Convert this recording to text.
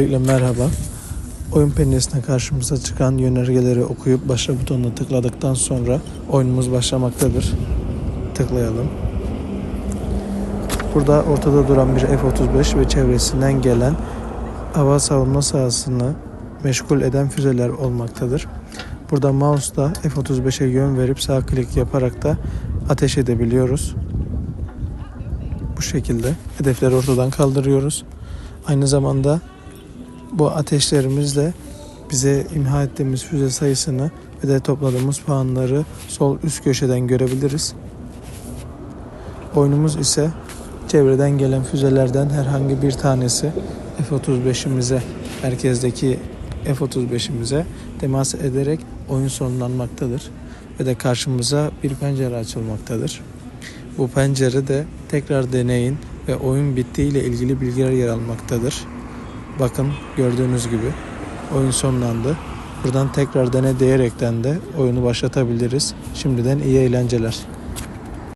Öncelikle merhaba. Oyun penceresine karşımıza çıkan yönergeleri okuyup başla butonuna tıkladıktan sonra oyunumuz başlamaktadır. Tıklayalım. Burada ortada duran bir F-35 ve çevresinden gelen hava savunma sahasını meşgul eden füzeler olmaktadır. Burada mouse'da F-35'e yön verip sağ klik yaparak da ateş edebiliyoruz. Bu şekilde hedefleri ortadan kaldırıyoruz. Aynı zamanda bu ateşlerimizle bize imha ettiğimiz füze sayısını ve de topladığımız puanları sol üst köşeden görebiliriz. Oyunumuz ise çevreden gelen füzelerden herhangi bir tanesi F-35'imize, merkezdeki F-35'imize temas ederek oyun sonlanmaktadır. Ve de karşımıza bir pencere açılmaktadır. Bu pencerede tekrar deneyin ve oyun bittiği ile ilgili bilgiler yer almaktadır. Bakın gördüğünüz gibi oyun sonlandı. Buradan tekrar dene diyerekten de oyunu başlatabiliriz. Şimdiden iyi eğlenceler.